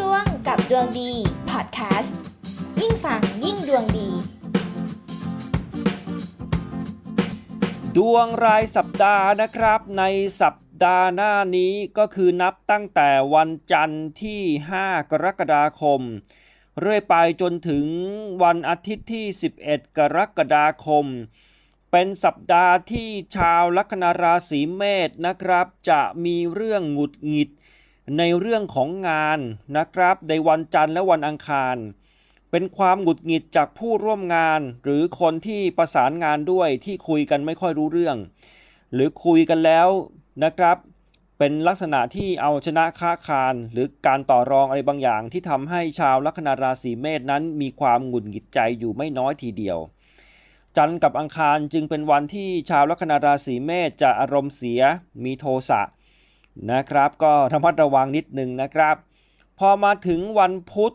ดวงกับดวงดีพอดแคสต์ยิ่งฟังยิ่งดวงดี ดวงรายสัปดาห์นะครับในสัปดาห์หน้านี้ก็คือนับตั้งแต่วันจันทร์ที่ 5 กรกฎาคม เรื่อยไปจนถึงวันอาทิตย์ที่ 11 กรกฎาคม เป็นสัปดาห์ที่ชาวลัคนาราศีเมษนะครับ จะมีเรื่องหงุดหงิด ในเรื่องของงานนะครับ ในวันจันทร์และวันอังคาร เป็นความหงุดหงิดจากผู้ร่วมงาน หรือคนที่ประสานงานด้วยที่คุยกันไม่ค่อยรู้เรื่อง หรือคุยกันแล้วนะครับ เป็นลักษณะที่เอาชนะค้าคารหรือการต่อรองอะไรบางอย่าง ที่ทำให้ชาวลัคนาราศีเมษนั้น มีความหงุดหงิดใจอยู่ไม่น้อยทีเดียวจันทร์กับอังคารจึงเป็นวันที่ชาวลัคนาราศีเมษจะอารมณ์เสีย มีโทสะ นะครับ ก็ระมัดระวังนิดนึงนะครับ พอมาถึงวันพุธ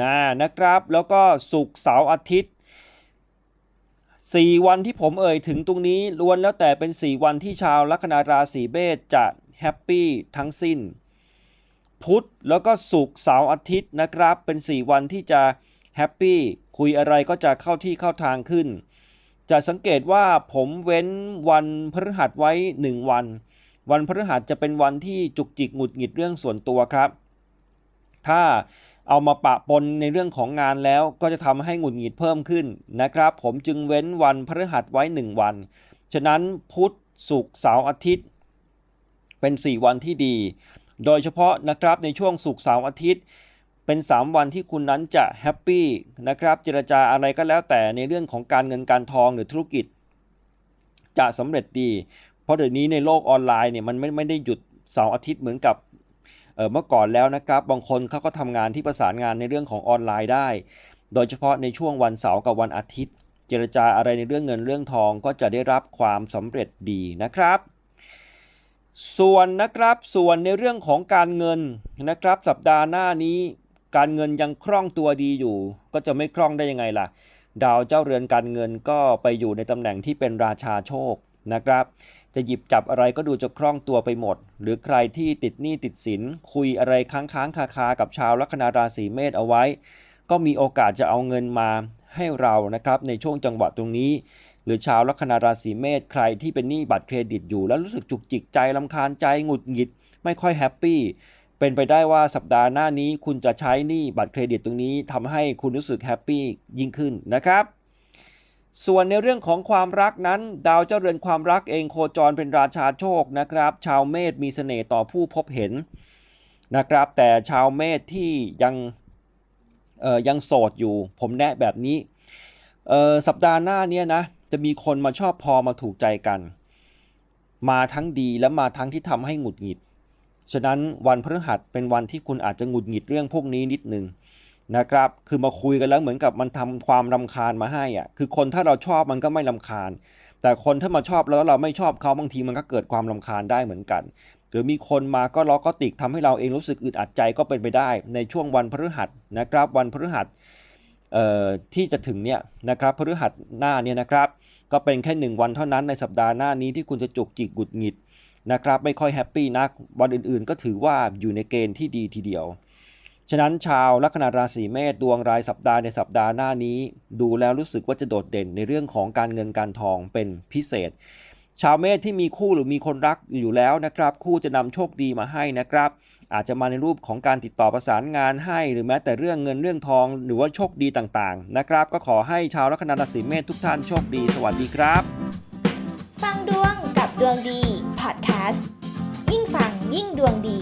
นะนะครับ แล้วก็ศุกร์เสาร์อาทิตย์ 4 วันที่ผมเอ่ยถึงตรงนี้ล้วนแล้วแต่เป็น 4 วันที่ชาวลัคนาราศีเมษจะแฮปปี้ทั้งสิ้น พุธแล้วก็ศุกร์เสาร์อาทิตย์นะครับ เป็น 4 วันที่จะแฮปปี้คุยอะไรก็จะเข้าที่เข้าทางขึ้น จะสังเกตว่าผมเว้นวันพฤหัสไว้ 1 วัน วันพฤหัสจะเป็นวันที่จุกจิกหงุดหงิดเรื่องส่วนตัวครับ ถ้าเอามาปะปนในเรื่องของงานแล้วก็จะทำให้หงุดหงิดเพิ่มขึ้นนะครับ ผมจึงเว้นวันพฤหัสไว้ 1 วัน ฉะนั้นพุธศุกร์เสาร์อาทิตย์ เป็น 4 วันที่ดี โดยเฉพาะนะครับในช่วงศุกร์เสาร์อาทิตย์เป็น 3 วันที่คุณนั้นจะแฮปปี้นะครับเจรจาอะไรก็แล้วแต่ในเรื่องของการเงินการทองหรือธุรกิจ จะสำเร็จดี ราะเดี๋ยวนี้ในโลกออนไลน์เนี่ยมันไม่ไม่ได้หยุดเสาร์อาทิตย์เหมือนกับเอ่อเมื่อก่อนแล้วนะครับ บางคนเขาก็ทำงานที่ประสานงานในเรื่องของออนไลน์ได้ โดยเฉพาะในช่วงวันเสาร์กับวันอาทิตย์ เจรจาอะไรในเรื่องเงินเรื่องทองก็จะได้รับความสำเร็จดีนะครับ ส่วนนะครับส่วนในเรื่องของการเงินนะครับ สัปดาห์หน้านี้ การเงินยังคล่องตัวดีอยู่ ก็จะไม่คล่องได้ยังไงล่ะ ดาวเจ้าเรือนการเงินก็ไปอยู่ในตำแหน่งที่เป็นราชาโชคนะครับ จะหยิบจับอะไรก็ดูจะคล่องตัวไปหมด หรือใครที่ติดหนี้ติดสิน คุยอะไรค้างค้างคาคากับชาวลัคนาราศีเมษเอาไว้ ก็มีโอกาสจะเอาเงินมาให้เรานะครับในช่วงจังหวะตรงนี้ หรือชาวลัคนาราศีเมษใครที่เป็นหนี้บัตรเครดิตอยู่ แล้วรู้สึกจุกจิกใจลำคาญใจหงุดหงิด ไม่ค่อยแฮปปี้เป็นไปได้ว่าสัปดาห์หน้านี้คุณจะใช้หนี้บัตรเครดิตตรงนี้ทำให้คุณรู้สึกแฮปปี้ยิ่งขึ้นนะครับ ส่วนในเรื่องของความรักนั้น ดาวเจ้าเรือนความรักเองโคจรเป็นราชาโชคนะครับ ชาวเมษมีเสน่ห์ต่อผู้พบเห็นนะครับ แต่ชาวเมษที่ยังยังโสดอยู่ ผมแนะแบบนี้สัปดาห์หน้าเนี้ยนะจะมีคนมาชอบพอมาถูกใจกัน มาทั้งดีและมาทั้งที่ทำให้หงุดหงิด ฉะนั้นวันพฤหัสเป็นวันที่คุณอาจจะหงุดหงิดเรื่องพวกนี้นิดนึง นะครับ คือมาคุยกันแล้วเหมือนกับมันทำความรำคาญมาให้อะ คือคนถ้าเราชอบมันก็ไม่รำคาญ แต่คนถ้ามาชอบแล้วเราไม่ชอบเขาบางทีมันก็เกิดความรำคาญได้เหมือนกันหรือมีคนมาก็ล้อก็ติกทำให้เราเองรู้สึกอึดอัดใจก็เป็นไปได้ ในช่วงวันพฤหัสนะครับ วันพฤหัสเอ่อที่จะถึงเนี่ยนะครับพฤหัสหน้าเนี่ยนะครับ ก็เป็นแค่หนึ่งวันเท่านั้นในสัปดาห์หน้านี้ที่คุณจะจุกจิกหุดหงิดนะครับ ไม่ค่อยแฮปปี้นักวันอื่นๆ ก็ถือว่าอยู่ในเกณฑ์ที่ดีทีเดียว ฉะนั้นชาวลัคนาราศีเมษดวงรายสัปดาห์ในสัปดาห์หน้านี้ ดูแล้วรู้สึกว่าจะโดดเด่นในเรื่องของการเงินการทองเป็นพิเศษ ชาวเมษที่มีคู่หรือมีคนรักอยู่แล้วนะครับ คู่จะนำโชคดีมาให้นะครับ อาจจะมาในรูปของการติดต่อประสานงานให้ หรือแม้แต่เรื่องเงินเรื่องทองหรือว่าโชคดีต่างๆ นะครับ ก็ขอให้ชาวลัคนาราศีเมษทุกท่านโชคดี สวัสดีครับ ฟังดวงกับดวงดีพอดแคสต์ยิ่งฟังยิ่งดวงดี